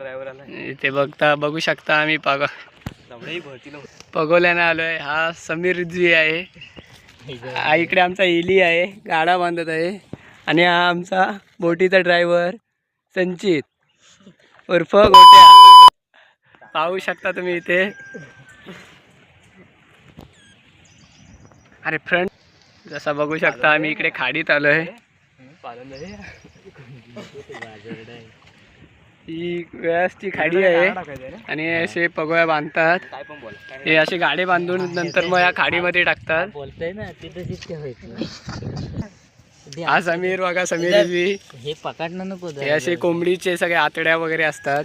Driver आला इथे बघता बघू शकता आम्ही पग. पगोल्यानं आलोय. हा समीर रिजवी आहे. हा इकडे आमचा इली आहे. गाडा बांधत आहे. आणि हा आमचा बोटीचा ड्रायव्हर संचित. उर्फ गोट्या. पाहू शकता तुम्ही इथे. अरे फ्रंट जसा बघू शकता आम्ही इकडे खाडीत आलोय. पालन ही व्यवस्थित खाडी आहे. आणि असे पगोळ्या बांधतात. हे असे गाडे बांधून नंतर मग या खाडीमध्ये टाकतात. हा समीर बघा समीर हे पकडणं नको हे असे कोंबडीचे सगळे आतड्या वगैरे असतात.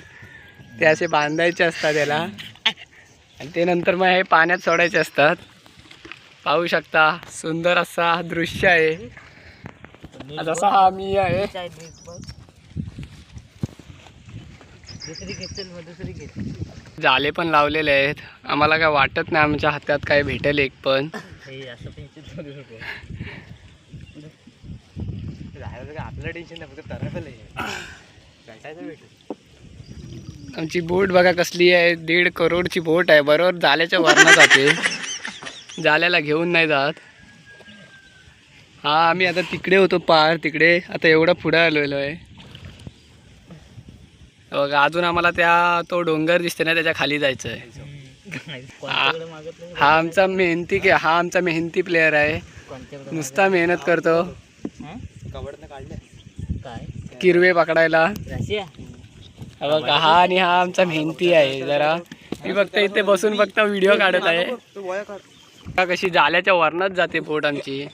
ते असे बांधायचे असतात याला. आणि ते नंतर मग हे पाण्यात सोडायचे असतात. पाहू शकता सुंदर असा दृश्य आहे. जसा हा मी आहे. दुसरी घेतल मग दुसरी घेतली जाले पण लावलेले आहेत. आम्हाला काय वाटत नाही आमच्या हातात काय भेटेल एक पण. हे असं पण आपल्याला टेन्शन नाही फक्त भेटायचं आमची बोट बघा कसली आहे. दीड करोडची बोट आहे. बरोबर जाल्याच्या वरनं जाते. जाल्याला घेऊन नाही जात. हा आम्ही आता तिकडे होतो पार. तिकडे आता एवढा पुढे आलेलो आहे. बघा अजून आम्हाला त्या तो डोंगर दिसते ना त्याच्याखाली जायचं आहे हा आमचा मेहनती के हा आमचा मेहनती प्लेअर आहे. नुसता मेहनत करतो. काय किरवे पकडायला. हा बघा हा आणि हा आमचा मेहनती आहे जरा. मी फक्त इथे बसून फक्त व्हिडिओ काढत आहे. का कशी जाल्याच्या वरनच जाते बोट आमची.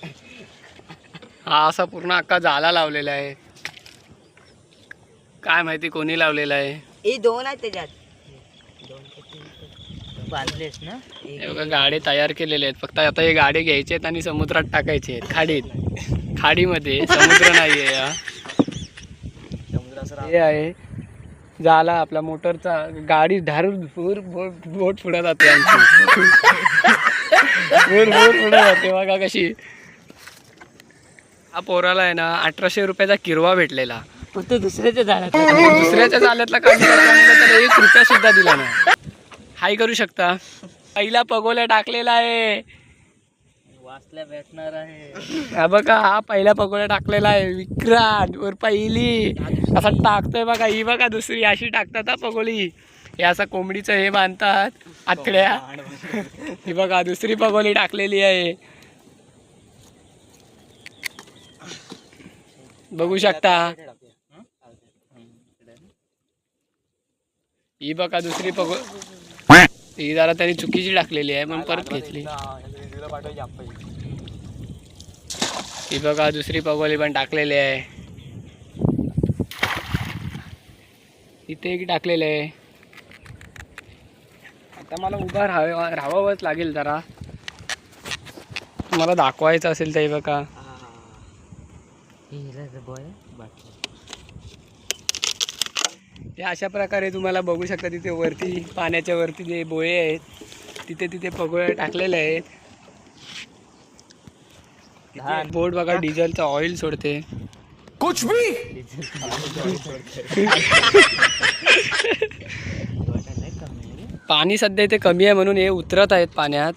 हा असा पूर्ण अख्खा जाला लावलेला आहे. काय माहिती कोणी लावलेला आहे? हे दोन आहेत त्याच्यात. बांधलेस ना? हे बघा गाडे तयार केलेले आहेत. फक्त आता हे गाडे घ्यायचे आहेत आणि समुद्रात टाकायचे आहेत. खाडीत. खाडीमध्ये. समुद्र नाही आहे हा हे आहे. जाला आपला मोटरचा. गाडी धारून भूर बोट बोट पुढे जाते आमची. भूर भूर पुढे जाते. बघा कशी. हा पोराला आहे ना अठराशे रुपयाचा किरवा भेटलेला. फक्त दुसऱ्याच्या झाडात दुसऱ्याच्या चाल्यातला काढून त्याला एक रुपया सुद्धा दिला नाही. हाय करू शकता. पहिला पगोल्या टाकलेला आहे. वाचल्या भेटणार आहे. हा बघा हा पहिला पगोल्या टाकलेला आहे. विक्रांत वर पहिली. असा टाकतोय बघा ही बघा दुसरी. अशी टाकतात हा पगोली. हे असं कोंबडीचं हे बांधतात. आतड्या. ही बघा दुसरी पगोली टाकलेली आहे. बघू शकता. ही बघा दुसरी पग ही जरा त्यांनी चुकीची टाकलेली आहे म्हणून परत घेतली. पाठवायची ही बघा दुसरी पगोली पण टाकलेली आहे. इथे एक टाकलेले आहे. आता मला उभा राहावा राहावंच लागेल जरा. तुम्हाला दाखवायचं असेल तर हे बघा. बाटली हे अशा प्रकारे तुम्हाला बघू शकता तिथे वरती पाण्याच्या वरती जे बोये आहेत तिथे तिथे पगोळे टाकलेले आहेत. बोट बघा डिझेलचं ऑइल सोडते. पाणी सध्या इथे कमी आहे म्हणून हे उतरत आहेत पाण्यात.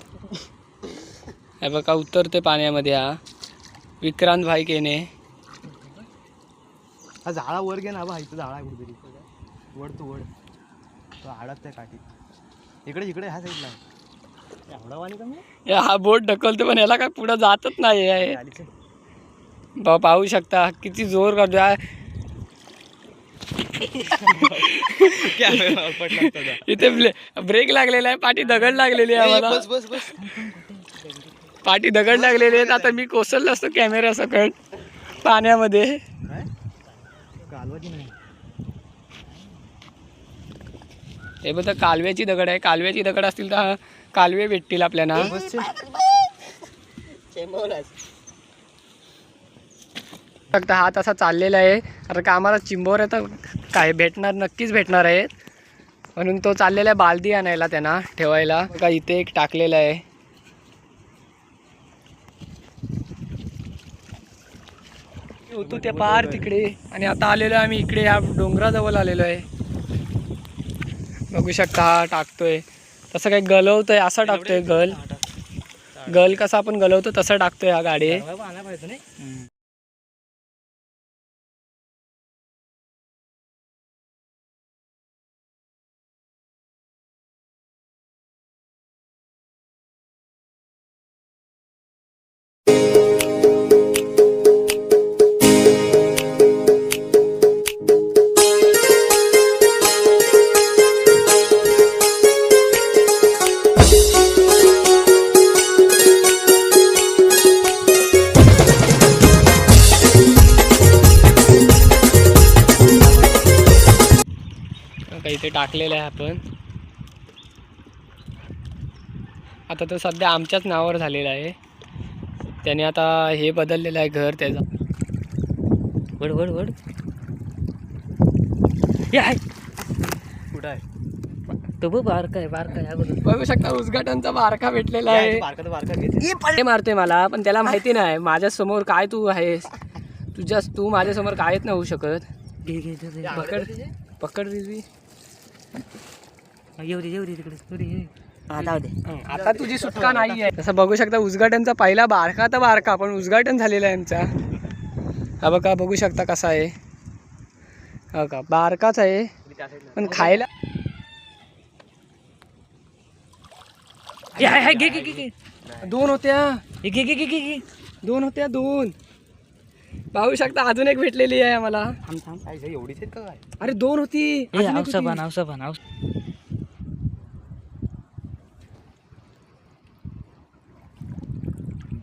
हे बघा उतरते पाण्यामध्ये हा. विक्रांत भाई केने. हा झाडा वर घे ना बा इथं झाडा कुठेतरी. वड तो वड. तो अडकतंय काठी. इकडे इकडे ह्या साईडला हे हा बोट ढकलतो पण याला काय पुढं जातच नाही आहे. बा पाहू शकता किती जोर करतो हा. इथे ब्रेक लागलेला आहे पाठी दगड लागलेली आहे आम्हाला. बस बस बस. पाठी दगड लागलेले आहेत आता मी कोसळलो असतो कॅमेरा सकट पाण्यामध्ये काय कालवाची नाही हे बघा कालव्याची दगड आहे. कालव्याची दगड असतील तर कालवे भेटतील आपल्याला. फक्त हा तसा चाललेला आहे. आता का आम्हाला चिंबोऱ्या तर काय भेटणार नक्कीच भेटणार आहेत म्हणून तो चाललेला आहे बालदी आणायला त्यांना ठेवायला. बघा इथे एक टाकलेला आहे. होतो त्या पार तिकडे. आणि आता आलेलो आहे आम्ही इकडे या डोंगराजवळ आलेलो आहे. बघू शकता हा टाकतोय. तसं काही गलवतोय असा टाकतोय गल. गल कसा आपण गलवतो तसं टाकतोय हा गाडी. टाकलेलं आहे आपण. आता तर सध्या आमच्याच नावावर झालेलं आहे. त्याने आता हे बदललेलं आहे घर त्याचं. वड वड वड. हे आहे कुठं आहे? तो बघ बारका आहे बारका आहे. अगोदर बघू. शकता उद्घाटनचा बारका भेटलेला आहे. बारका बारका हे मारतोय मला पण त्याला माहिती नाही. माझ्यासमोर काय तू आहेस? तुझ्या तू माझ्यासमोर कायच नाही होऊ शकत. पकड. पकड रिजवी. येऊ दे येऊ दे तिकडे येऊ दे, ये. हा जाऊ दे. आता तुझी सुटका नाही आहे. तसं बघू शकता उद्घाटनचा पहिला बारका तर बारका पण उद्घाटन झालेला आहे यांचा हा बघा बघू शकता कसा आहे. हा का बारकाच आहे पण खायला हे घे घे घे घे. दोन होत्या. हे घे घे घे घे घे. दोन होत्या दोन. पाहू शकता अजून एक भेटलेली आहे आम्हाला थांब थांब काय एवढीच आहेत का काय अरे दोन होती अजून एक औसा होती. बाण औसा बाण औस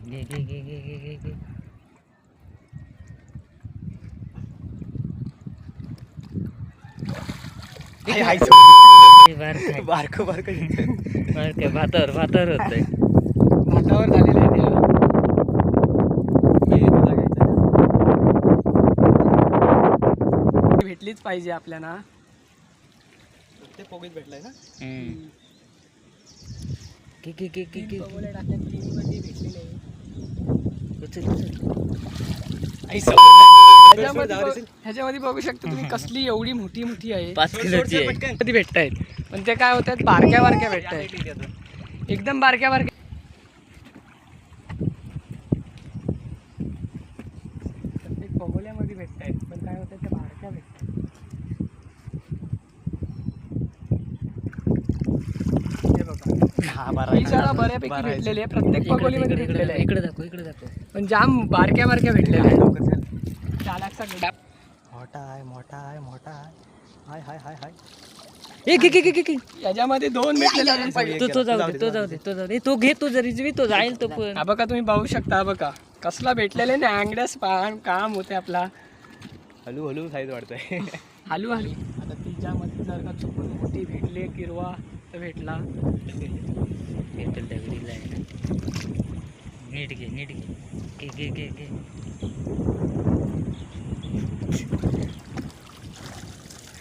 घे घे घे घे घे घे घे हाय, हाय. बारका. बारकं बारकं. बारका. भातावर भातावर होत आहे हातावर झालेलं आहे त्या. हे तुला घ्यायचं भेटलीच पाहिजे आपल्याला. ते पोगीत भेटलाय टाकल्या भेटलेले. उचल उचल. ह्याच्यामध्ये बघ- शकता तुम्ही कसली एवढी मोठी मोठी आहे. पाच किलोची आहे. कधी भेटत आहेत पण ते काय होतात बारक्या बारक्या भेटत आहेत एकदम बारक्या बारक्या पगोल्यामध्ये भेटत आहेत पण काय होतं ते बारक्या भेटतात हे बघा. हा बारा ही शाळा बऱ्यापैकी बारा आहे. भेटलेली आहे प्रत्येक इकडे पगोलीमध्ये इकडे भेटलेले इकडे आहे इकडे दाखव इकडे दाखव. पण जाम बारक्या बारक्या भेटलेल्या आहेत. चालाकचा गडा मोठा आहे मोठा आहे मोठा आहे. हाय हाय हाय हाय. ए घे घे घे घे घे याच्यामध्ये दोन भेटलेले आहेत तो तो जाऊ दे तो जाऊ दे तो जाऊ दे. तो घे तो जरी तो जाईल तो पण. हा बघा तुम्ही बघू शकता हा बघा. कसला भेटलेले ना अँगडस पान काम होते आपला. हलू हलू साईज वाढतोय. हालू हालू आता तिच्यामध्ये जर का चुकून मोठी भेटले किरवा तर भेटला. भेटेल विडीला आहे ना. नीट घे नीट घे. घे घे घे घे.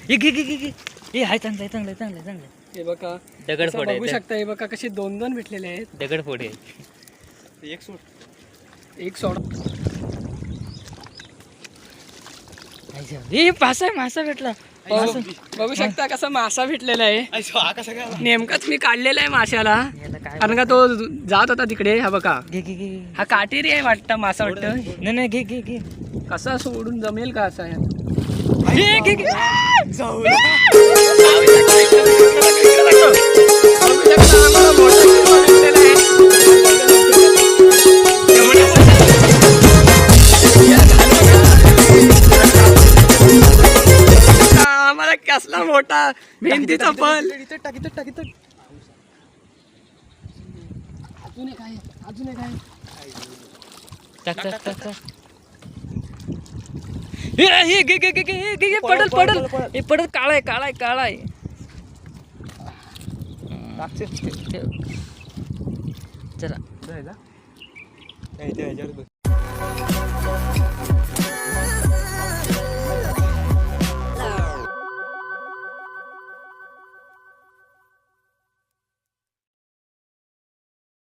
घे घे घे घे. हे हाय चांगलं आहे चांगलं आहे चांगलं आहे चांगलं आहे. हे बघा दगड असं फोड आहे, बघू शकता हे बघा कसे दोन दोन भेटलेले आहेत. दगड फोड आहे. एक सूट. एक सोडा मासा मासा भेटला. बघू शकता कसा मासा भेटलेला आहे हा कसं काय नेमकाच मी काढलेला आहे माशाला कारण का तो जात होता तिकडे हा बघा घे घे घे घे. हा काटेरी आहे वाटतं मासा वाटतं नाही नाही घे घे घे कसा सोडून जमेल का असा घे कसला मोठा भेंदीचा फल. इथं टाक टाक इथं. अजून एक आहे अजून एक आहे. टाक टाक टाक टाक. हे हे घे घे घे घे हे, घे घे पडल पडल. हे पडल काळा आहे काळा आहे काळा आहे. टाकचे ठेव. चला